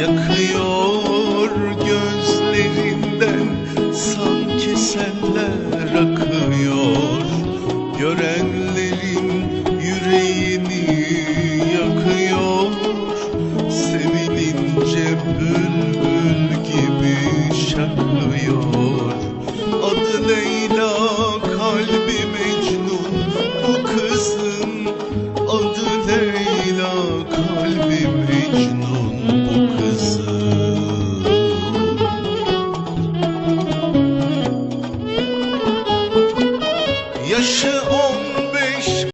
yakıyor Gözlerinden. Sanki seller akıyor. Görenlerin yüreğini yakıyor. Sevilince bülbül gibi şakıyor Adı Leyla kalbi Mecnun. Bu kızın 是我。